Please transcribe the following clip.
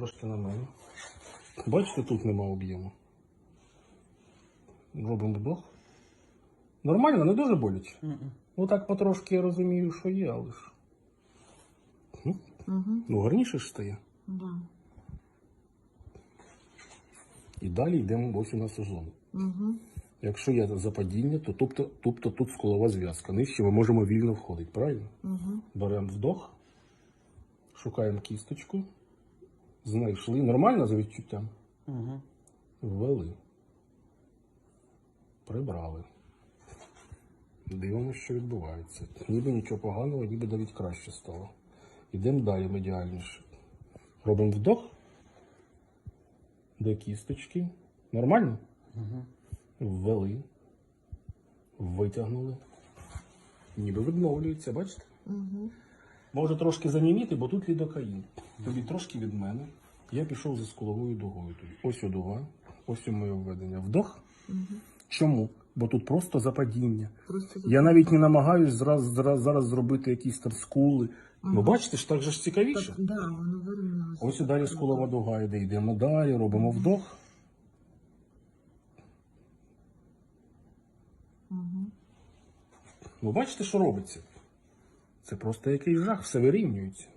трошки на мене. Бачите, тут нема об'єму. Робимо вдох. Нормально, не дуже боляче. Ну так потрошки я розумію, що є, але ж. Ну, Угу. Ну, гарніше ж стає. Да. І далі йдемо ось у нас у зону. Угу. Якщо є западіння, то тобто, тобто тут скулова зв'язка. Нижче ми можемо вільно входити, правильно? Угу. Беремо вдох, шукаємо кісточку, знайшли. Нормально за відчуттям? Угу. Ввели. Прибрали. Дивимося, що відбувається. Ніби нічого поганого, ніби навіть краще стало. Йдемо далі медіальніше. Робимо вдох до кісточки. Нормально? Угу. Ввели. Витягнули. Ніби відновлюється, бачите? Угу. Може трошки заніміти, бо тут лідокаїн. Тобі трошки від мене. Я пішов за скуловою дугою. Тобі. Ось одуга, ось у моє введення. Вдох. Угу. Чому? Бо тут просто западіння. Просто Я навіть не намагаюсь зараз, зараз, зараз зробити якісь там скули. Ну бачите ж, так же ж цікавіше. так, да, воно. Ось і далі скулова дуга йде. Йдемо далі, робимо вдох. Угу. Ну бачите, що робиться? Це просто якийсь жах, все вирівнюється.